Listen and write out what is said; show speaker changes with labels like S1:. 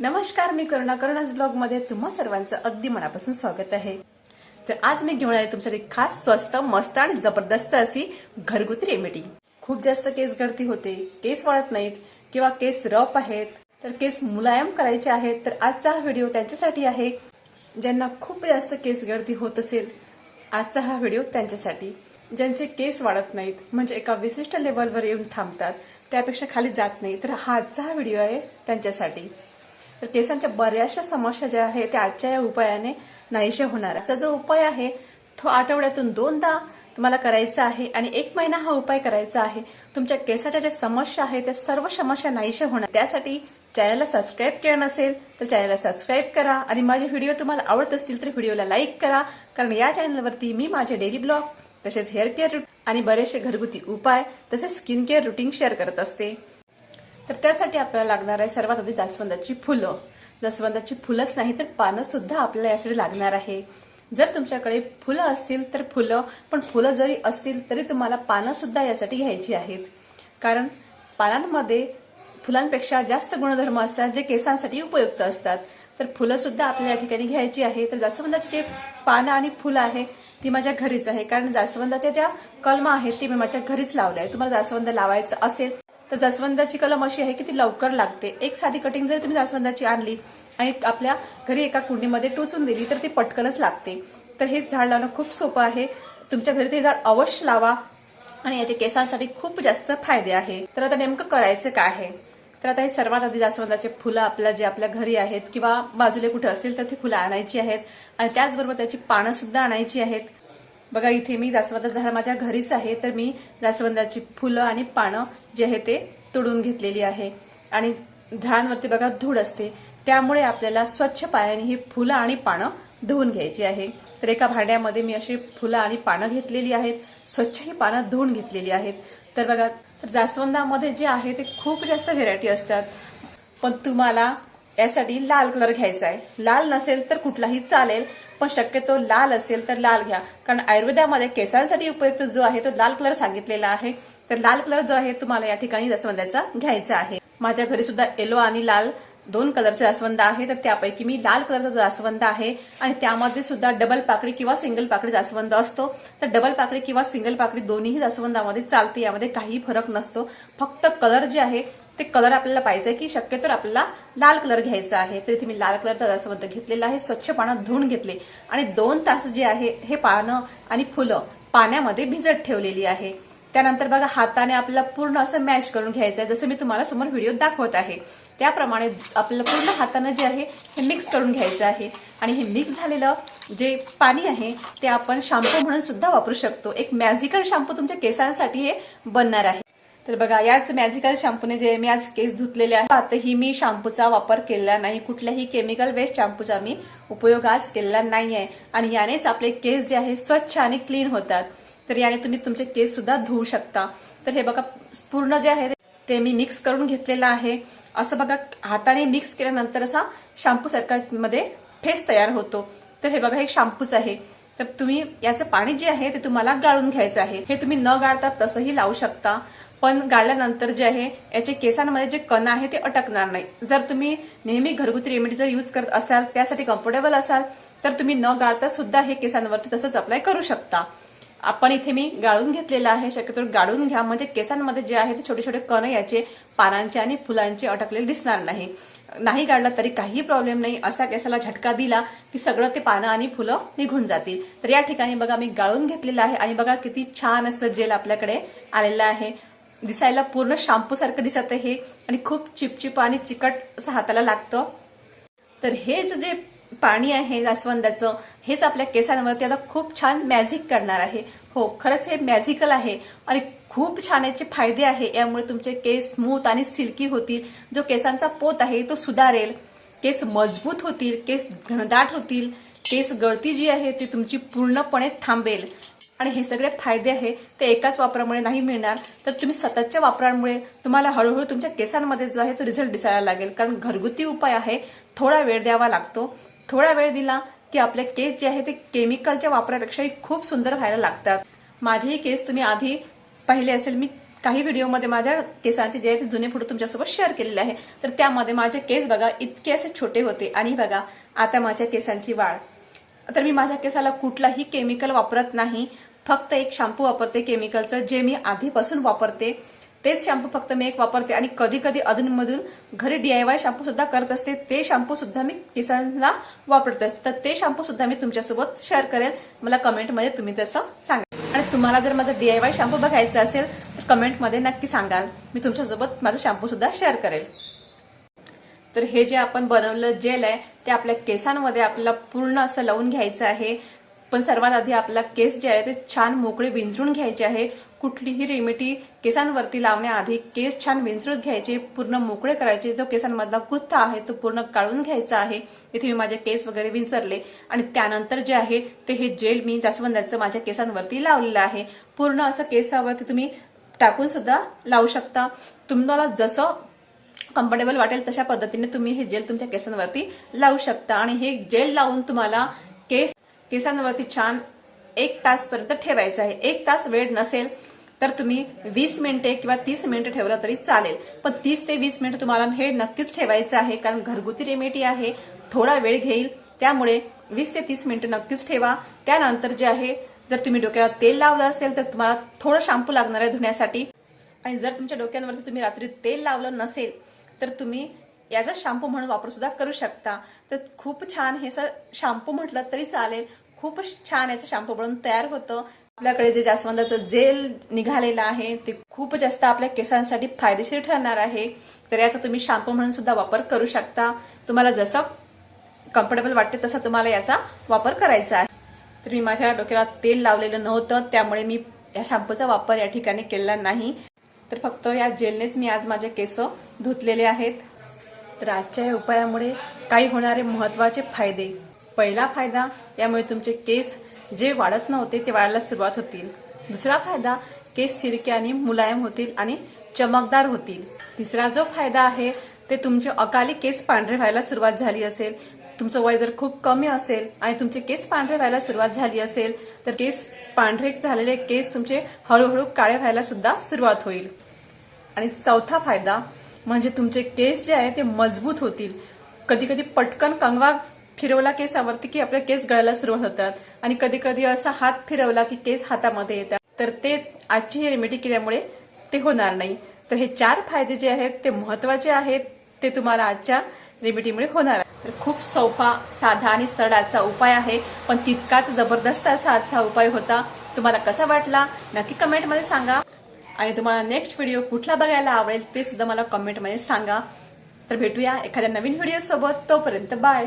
S1: नमस्कार मी करुणा करुणाच ब्लॉगमध्ये तुम्हा सर्वांचं अगदी मनापासून स्वागत आहे. तर आज मी घेऊन आले तुमच्यासाठी खास स्वस्त मस्त आणि जबरदस्त अशी घरगुती रेमेडी खूप जास्त केस गळती होते केस वाळत नाहीत किंवा केस रफ आहेत तर केस मुलायम करायचे आहेत तर आजचा हा व्हिडिओ त्यांच्यासाठी आहे. ज्यांना खूप जास्त केस गळती होत असेल आजचा हा व्हिडिओ त्यांच्यासाठी. ज्यांचे केस वाढत नाहीत म्हणजे एका विशिष्ट लेवलवर येऊन थांबतात त्यापेक्षा खाली जात नाही तर हा आजचा हा व्हिडिओ आहे त्यांच्यासाठी. तर केसांच्या बऱ्याचशा समस्या ज्या आहेत त्या आजच्या या उपायाने नाहीशा होणार. आजचा जो उपाय आहे तो आठवड्यातून दोनदा तुम्हाला करायचा आहे आणि एक महिना हा उपाय करायचा आहे. तुमच्या केसाच्या ज्या समस्या आहेत त्या सर्व समस्या नाहीशा होणार. त्यासाठी चॅनलला सबस्क्राईब केलं नसेल तर चॅनलला सबस्क्राईब करा आणि माझे व्हिडिओ तुम्हाला आवडत असतील तर व्हिडिओला लाईक करा. कारण या चॅनलवरती मी माझे डेली ब्लॉग तसेच हेअर केअर आणि बरेचसे घरगुती उपाय तसेच स्किन केअर रुटीन शेअर करत असते. तर त्यासाठी आपल्याला लागणार आहे सर्वात आधी जास्वंदाची फुलं. जास्वंदाची फुलंच नाही तर पानं सुद्धा आपल्याला यासाठी लागणार आहे. जर तुमच्याकडे फुलं असतील तर फुलं पण फुलं जरी असतील तरी तुम्हाला पानं सुद्धा यासाठी घ्यायची आहेत. कारण पानांमध्ये फुलांपेक्षा जास्त गुणधर्म असतात जे केसांसाठी उपयुक्त असतात. तर फुलं सुद्धा आपल्या या ठिकाणी घ्यायची आहे. तर जास्वंदाची जे पानं आणि फुलं आहे ती माझ्या घरीच आहे. कारण जास्वंदाच्या ज्या कलमा आहेत ती मी माझ्या घरीच लावल्या आहे तुम्हाला जास्वंद लावायचं असेल तर जास्वंदाची कलम अशी आहे की ती लवकर लागते. एक साधी कटिंग जरी तुम्ही जास्वंदाची आणली आणि आपल्या घरी एका कुंडीमध्ये टोचून दिली तर ती पटकनच लागते. तर हे झाड लावणं खूप सोपं आहे. तुमच्या घरी ते झाड अवश्य लावा आणि याच्या केसांसाठी खूप जास्त फायदे आहे. तर आता नेमकं करायचं काय आहे? तर आता हे सर्वात आधी जास्वंदाचे फुलं आपल्या जे आपल्या घरी आहेत किंवा बाजूला कुठे असतील तर ती फुलं आणायची आहेत. आणि त्याचबरोबर त्याची पानं सुद्धा आणायची आहेत. बघा इथे मी जास्वंदाचं झाड माझ्या घरीच आहे तर मी जास्वंदाची फुलं आणि पानं जे आहे ते तोडून घेतलेली आहे. आणि झाडांवरती बघा धूळ असते. त्यामुळे आपल्याला स्वच्छ पाण्याने ही फुलं आणि पानं धुवून घ्यायची आहे. तर एका भांड्यामध्ये मी अशी फुलं आणि पानं घेतलेली आहेत. स्वच्छ ही पानं धुवून घेतलेली आहेत. तर बघा तर जास्वंदामध्ये जे आहे ते खूप जास्त व्हेरायटी असतात. पण तुम्हाला यासाठी लाल कलर घ्यायचा आहे. लाल नसेल तर कुठलाही चालेल. पण शक्यतो लाल असेल तर लाल घ्या. कारण आयुर्वेदामध्ये केसांसाठी उपयुक्त जो आहे तो लाल कलर सांगितलेला आहे. तर लाल कलर जो आहे तुम्हाला या ठिकाणी जास्वंदाचा घ्यायचा आहे. माझ्या घरी सुद्धा येलो आणि लाल दोन कलरचे जास्वंद आहे. तर त्यापैकी मी लाल कलरचा जो जास्वंद आहे आणि त्यामध्ये सुद्धा डबल पाकळी किंवा सिंगल पाकळी जास्वंद असतो. तर डबल पाकडी किंवा सिंगल पाकळी दोन्ही जास्वंदामध्ये चालते. यामध्ये काही फरक नसतो. फक्त कलर जे आहे ते कलर आपल्याला पाहिजे की शक्यतो आपल्याला लाल कलर घ्यायचा आहे. तर इथे मी लाल कलरचा रसबद्ध घेतलेला आहे. स्वच्छ पाण्यात धुवून घेतले. आणि दोन तास जे आहे हे पानं आणि फुलं पाण्यामध्ये भिजत ठेवलेली आहे. त्यानंतर बघा हाताने आपल्याला पूर्ण असं मॅच करून घ्यायचं आहे. जसं मी तुम्हाला समोर व्हिडिओ दाखवत आहे. त्याप्रमाणे आपल्याला पूर्ण हाताने जे आहे हे मिक्स करून घ्यायचं आहे. आणि हे मिक्स झालेलं जे पाणी आहे ते आपण शॅम्पू म्हणून सुद्धा वापरू शकतो. एक मॅजिकल शॅम्पू तुमच्या केसांसाठी हे बनणार आहे. तर बघा याच मॅजिकल शॅम्पूने जे मी आज केस धुतलेले आहे आताही मी शॅम्पूचा वापर केलेला नाही. कुठल्याही केमिकल वेस्ट शॅम्पूचा मी उपयोग आज केलेला नाही आहे आणि यानेच आपले केस जे आहे स्वच्छ आणि क्लीन होतात. तर याने तुम्ही तुमचे केस सुद्धा धुवू शकता. तर हे बघा पूर्ण जे आहे ते मी मिक्स करून घेतलेलं आहे. असं बघा हाताने मिक्स केल्यानंतर असा शॅम्पू सारखा मध्ये फेस तयार होतो. तर हे बघा एक शॅम्पूच आहे. तर तुम्ही याचं पाणी जे आहे ते तुम्हाला गाळून घ्यायचं आहे. हे तुम्ही न गाळता तसंही लावू शकता. पण गाळल्यानंतर जे आहे याचे केसांमध्ये जे कण आहे ते अटकणार नाही. जर तुम्ही नेहमी घरगुती रेमेडी जर यूज करत असाल त्यासाठी कम्फर्टेबल असाल तर तुम्ही न गाळता सुद्धा हे केसांवरती तसंच अप्लाय करू शकता. आपण इथे मी गाळून घेतलेलं आहे. शक्यतो गाळून घ्या. म्हणजे केसांमध्ये जे आहे ते छोटे छोटे कण याचे पानांचे आणि फुलांचे अटकलेले दिसणार नाही. नाही गाळलं तरी काही प्रॉब्लेम नाही. असा केसाला झटका दिला की सगळं ते पानं आणि फुलं निघून जातील. तर या ठिकाणी बघा मी गाळून घेतलेलं आहे आणि बघा किती छान असं जेल आपल्याकडे आलेलं आहे. दिसायला पूर्ण शॅम्पू सारखं दिसत आहे आणि खूप चिपचिप आणि चिकट असं हाताला लागतं. तर हेच जे पाणी आहे जास्वंदाचं हेच आपल्या केसांवरती आता खूप छान मॅजिक करणार आहे. हो खरंच हे मॅजिकल आहे. आणि खूप छान याचे फायदे आहे. यामुळे तुमचे केस स्मूथ आणि सिल्की होतील. जो केसांचा पोत आहे तो सुधारेल. केस मजबूत होतील केस घनदाट होतील. केस गळती जी आहे ती तुमची पूर्णपणे थांबेल. आणि हे सगळे फायदे आहे ते एकाच वापरामुळे नाही मिळणार. तर तुम्ही सततच्या वापरामुळे तुम्हाला हळूहळू तुमच्या केसांमध्ये जो आहे तो रिझल्ट दिसायला लागेल. कारण घरगुती उपाय आहे थोडा वेळ द्यावा लागतो. थोडा वेळ दिला की आपले केस जे आहे ते केमिकलच्या वापरापेक्षाही खूप सुंदर व्हायला लागतात. माझेही केस तुम्ही आधी पाहिले असेल. मी काही व्हिडिओमध्ये माझ्या केसांचे जे आहे ते जुने फोटो तुमच्यासोबत शेअर केलेले आहे. तर त्यामध्ये माझे केस बघा इतके असे छोटे होते. आणि बघा आता माझ्या केसांची वाढ. तर मी माझ्या केसाला कुठलाही केमिकल वापरत नाही. फक्त एक शॅम्पू वापरते केमिकलचं जे मी आधीपासून वापरते. तेच शॅम्पू फक्त मी एक वापरते. आणि कधी कधी अधूनमधून घरी डीआयवाय शॅम्पू सुद्धा करत असते. ते शॅम्पू सुद्धा मी केसांना वापरत असते. तर ते शॅम्पू सुद्धा मी तुमच्यासोबत शेअर करेल मला कमेंटमध्ये तुम्ही तसं सांगा. आणि तुम्हाला जर माझा डीआयवाय शॅम्पू बघायचा असेल तर कमेंटमध्ये नक्की सांगाल. मी तुमच्यासोबत माझा शॅम्पू सुद्धा शेअर करेल. तर हे जे आपण बनवलं जेल आहे ते आपल्या केसांमध्ये आपल्याला पूर्ण असं लावून घ्यायचं आहे. पण सर्वात आधी आपला केस जे आहे ते छान मोकळे विंचरून घ्यायचे आहे. कुठलीही रेमेडी केसांवरती लावण्याआधी केस छान विंचरून घ्यायचे पूर्ण मोकळे करायचे. जो केसांमधला गुत्ता आहे तो पूर्ण काढून घ्यायचा आहे. इथे मी माझे केस वगैरे विंचरले. आणि त्यानंतर जे आहे ते हे जेल मी जास्वंदाचं माझ्या केसांवरती लावलेलं आहे. पूर्ण असं केसावरती तुम्ही टाकून सुद्धा लावू शकता. तुम्हाला जसं कम्फर्टेबल वाटेल तशा पद्धतीने तुम्ही हे जेल तुमच्या केसांवरती लावू शकता. आणि हे जेल लावून तुम्हाला केसांवरती छान एक तासपर्यंत ठेवायचं आहे. एक तास वेळ नसेल तर तुम्ही वीस मिनिटे किंवा तीस मिनिटं ठेवलं तरी चालेल. पण तीस ते वीस मिनिटं तुम्हाला हे नक्कीच ठेवायचं आहे कारण घरगुती रेमेडी आहे. थोडा वेळ घेईल. त्यामुळे वीस ते तीस मिनिटं नक्कीच ठेवा. त्यानंतर जे आहे जर तुम्ही डोक्याला तेल लावलं असेल तर तुम्हाला थोडं शॅम्पू लागणार आहे धुण्यासाठी. आणि जर तुमच्या डोक्यांवरती तुम्ही रात्री तेल लावलं नसेल तर तुम्ही याचा शॅम्पू म्हणून वापर सुद्धा करू शकता. तर खूप छान हे सर शॅम्पू म्हटलं तरी चालेल. खूप छान याचं शॅम्पू म्हणून तयार होतं. आपल्याकडे जे जास्वंदाचं जेल निघालेलं आहे ते खूप जास्त आपल्या केसांसाठी फायदेशीर ठरणार आहे. तर याचा तुम्ही शॅम्पू म्हणून सुद्धा वापर करू शकता. तुम्हाला जसं कम्फर्टेबल वाटते तसा तुम्हाला याचा वापर करायचा आहे. तर मी माझ्या डोक्याला तेल लावलेलं नव्हतं त्यामुळे मी या शॅम्पूचा वापर या ठिकाणी केलेला नाही. तर फक्त या जेलनेच मी आज माझे केस धुतलेले आहेत. तर आजच्या या उपायामुळे काही होणारे महत्त्वाचे फायदे. पहिला फायदा यामुळे तुमचे केस जे वाढत नव्हते ते वाढायला सुरुवात होतील. दुसरा फायदा केस सिरके आणि मुलायम होतील आणि चमकदार होतील. तिसरा जो फायदा आहे ते तुमचे अकाली केस पांढरे व्हायला सुरुवात झाली असेल. तुमचं वय जर खूप कमी असेल आणि तुमचे केस पांढरे व्हायला सुरुवात झाली असेल तर केस पांढरे झालेले केस तुमचे हळूहळू काळे व्हायला सुद्धा सुरुवात होईल. आणि चौथा फायदा म्हणजे तुमचे केस जे आहे ते मजबूत होतील. कधी कधी पटकन कंगवा फिरवला केसावरती की आपले केस गळायला सुरुवात होतात. आणि कधी कधी असा हात फिरवला की केस हातामध्ये येतात. तर ते आजची ही रेमेडी केल्यामुळे ते होणार नाही. तर हे चार फायदे जे आहेत ते महत्त्वाचे आहेत ते तुम्हाला आजच्या रेमेडीमुळे होणार तर खूप सोपा साधा आणि सरळ आजचा उपाय आहे. पण तितकाच जबरदस्त असा आजचा उपाय होता. तुम्हाला कसा वाटला? नक्की कमेंटमध्ये सांगा. आणि तुम्हाला नेक्स्ट व्हिडिओ कुठला बघायला आवडेल ते सुद्धा मला कमेंटमध्ये सांगा. तर भेटूया एखाद्या नवीन व्हिडिओ सोबत. तोपर्यंत बाय